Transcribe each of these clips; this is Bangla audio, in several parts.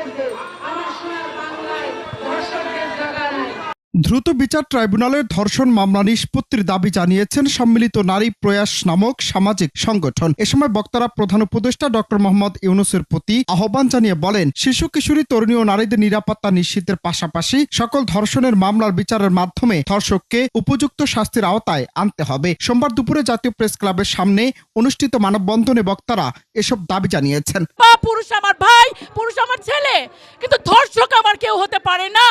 খবরদের আমার সোনার বাংলায় ধর্ষকদের জায়গা নাই দ্রুত বিচার ট্রাইব্যুনালের ধর্ষণ মামলা নিষ্পত্তির দাবি জানিয়েছেন সম্মিলিত নারী প্রয়াস নামক সামাজিক সংগঠন। এ সময় বক্তারা প্রধান উপদেষ্টা ডক্টর মোহাম্মদ ইউনুসের প্রতি আহ্বান জানিয়ে বলেন, শিশু, কিশোরী, তরুণী ও নারীদের নিরাপত্তা নিশ্চিতের পাশাপাশি সকল ধর্ষণের মামলার বিচারের মাধ্যমে ধর্ষককে উপযুক্ত শাস্তির আওতায় আনতে হবে। সোমবার দুপুরে জাতীয় প্রেস ক্লাবের সামনে অনুষ্ঠিত মানববন্ধনে বক্তারা এসব দাবি জানিয়েছেন। পুরুষ আমার ভাই, পুরুষ আমার ছেলে, কিন্তু ধর্ষক আমার কেউ হতে পারে না।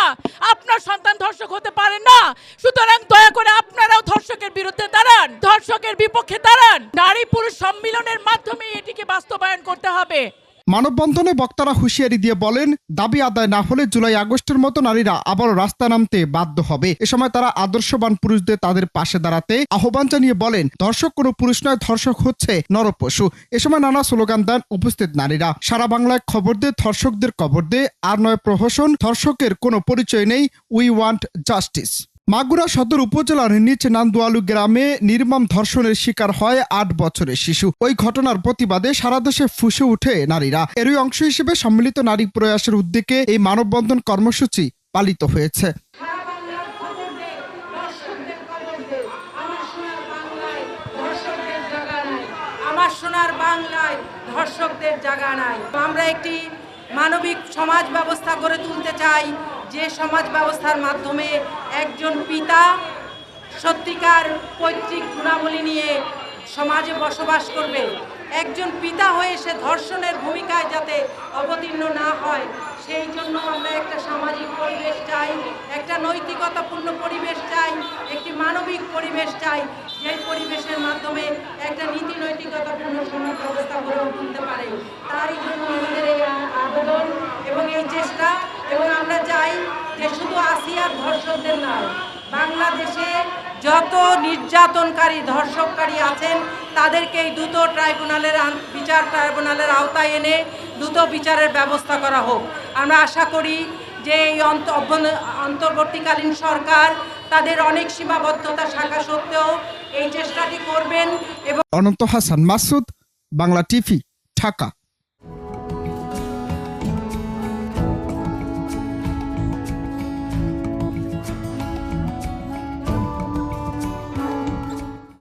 আপনার সন্তান ধর্ষক হতে পারে না। সুতরাং দয়া করে আপনারাও ধর্ষকের বিরুদ্ধে দাঁড়ান, ধর্ষকের বিপক্ষে দাঁড়ান। নারী পুরুষ সম্মিলনের মাধ্যমে এটিকে বাস্তবায়ন করতে হবে। মানববন্ধনে বক্তারা হুঁশিয়ারি দিয়ে বলেন, দাবি আদায় না হলে জুলাই আগস্টের মতো নারীরা আবারও রাস্তা নামতে বাধ্য হবে। এ সময় তারা আদর্শবান পুরুষদের তাদের পাশে দাঁড়াতে আহ্বান জানিয়ে বলেন, ধর্ষক কোনো পুরুষ নয়, ধর্ষক হচ্ছে নরপশু। এ সময় নানা স্লোগান দেন উপস্থিত নারীরা। সারা বাংলায় খবর দে, ধর্ষকদের কবর দে, আর নয় প্রহসন, ধর্ষকের কোনো পরিচয় নেই উই ওয়ান্ট জাস্টিস মাগুরা সদর উপজেলার নিচ নান্দুয়ালু গ্রামে নির্মম ধর্ষণের শিকার হয় আট বছরের শিশু। ওই ঘটনার প্রতিবাদে সারা দেশে ফুসে উঠে নারীরা। এরই অংশ হিসেবে সম্মিলিত নারী প্রয়াসের উদ্যোগে এই মানববন্ধন কর্মসূচি পালিত হয়েছে। আমরা একটি মানবিক সমাজ ব্যবস্থা গড়ে তুলতে চাই। যে সমাজ ব্যবস্থার মাধ্যমে একজন পিতা সত্যিকার পৈতৃক গুণাবলী নিয়ে সমাজে বসবাস করবে, একজন পিতা হয়ে সে ধর্ষণের ভূমিকায় যাতে অবতীর্ণ না হয়, সেই জন্য আমরা একটা সামাজিক পরিবেশ চাই, একটা নৈতিকতাপূর্ণ পরিবেশ চাই, একটি মানবিক পরিবেশ চাই যে পরিবেশের মাধ্যমে একটা নীতি নৈতিকতাপূর্ণ সমাজ ব্যবস্থা গড়ে তুলতে পারে। তারই জন্য আমাদের এই আ- আবেদন এবং এই চেষ্টা এবং আমরা চাই যে শুধু আসিয়ার ধর্ষকদের নয় বাংলাদেশে যত নির্যাতনকারী ধর্ষককারী আছেন, তাদেরকে এই দ্রুত ট্রাইব্যুনালের বিচার ট্রাইব্যুনালের আওতায় এনে দ্রুত বিচারের ব্যবস্থা করা হোক। আমরা আশা করি যে এই অন্তর্বর্তীকালীন সরকার তাদের অনেক সীমাবদ্ধতা শাখা সত্ত্বেও এই চেষ্টাটি করবেন এবং অনন্ত হাসান মাসুদ, বাংলা টিভি, ঢাকা।